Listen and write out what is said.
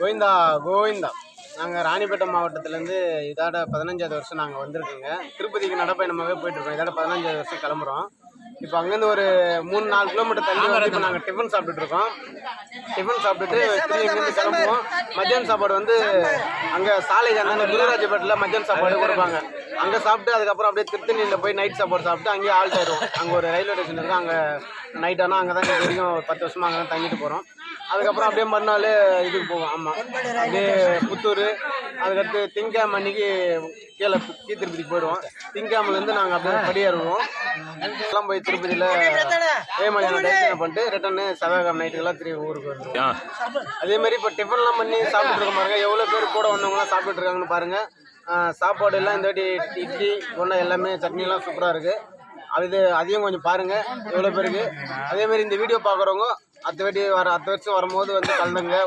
கோவிந்தா கோவிந்தா. நாங்கள் ராணிப்பேட்டை மாவட்டத்துலேருந்து இதோட பதினஞ்சாவது வருஷம் நாங்கள் வந்திருக்கோங்க. திருப்பதிக்கு நடப்பயணமாகவே போயிட்டுருக்கோம். இதோட பதினஞ்சாவது வருஷம் கிளம்புறோம். இப்போ அங்கேருந்து ஒரு மூணு நாலு கிலோமீட்டர் தள்ளி வந்து இப்போ நாங்கள் டிஃபன் சாப்பிட்டுட்டு இருக்கோம் டிஃபன் சாப்பிட்டுட்டு திரும்பி இங்கேருந்து கிளம்புவோம். மத்தியான சாப்பாடு வந்து அங்கே சாலை அந்த குருராஜபேட்டில் மத்தியான சாப்பாடு கொடுப்பாங்க. அங்கே சாப்பிட்டு அதுக்கப்புறம் அப்படியே திருத்தணியில் போய் நைட் சாப்பாடு சாப்பிட்டு அங்கேயே ஆல்ட் ஆயிடுவோம் அங்கே ஒரு ரயில்வே ஸ்டேஷன் இருக்குது அங்கே நைட் ஆனால் அங்கே தான் வரைக்கும் ஒரு பத்து வருஷமாக அங்கே தான் தங்கிட்டு போகிறோம் அதுக்கப்புறம் அப்படியே மறுநாள் இதுக்கு போவோம். ஆமாம் அப்படியே புத்தூர் அதுக்கடுத்து திங்காம அன்னைக்கு கீழே கீ திருப்பதிக்கு போயிடுவோம். திங்காமலேருந்து நாங்கள் அப்படியே படியேறுவோம் எல்லாம் போய் திருப்பதியில் ஏமாளியான தரிசனம் பண்ணிட்டு ரிட்டர்னு செவ்வாய்க்கிழமை நைட்டுக்கெல்லாம் திரும்பி ஊருக்கு வந்துடும் அதே மாதிரி இப்போ டிஃபன்லாம் பண்ணி சாப்பிட்டு இருக்க பாருங்க. எவ்வளோ பேர் கூட வந்தவங்களாம் சாப்பிட்டுட்டு இருக்காங்கன்னு பாருங்க. ஆஹ் சாப்பாடு எல்லாம் இந்த வாட்டி இட்லி ஒன்றா எல்லாமே சட்னிலாம் சூப்பராக இருக்கு. அது அதையும் கொஞ்சம் பாருங்க. எவ்வளோ பேருக்கு. அதே மாதிரி இந்த வீடியோ பார்க்குறவங்க அடுத்த வாட்டி வர அடுத்த வருஷம் வரும்போது வந்து கலந்துங்க.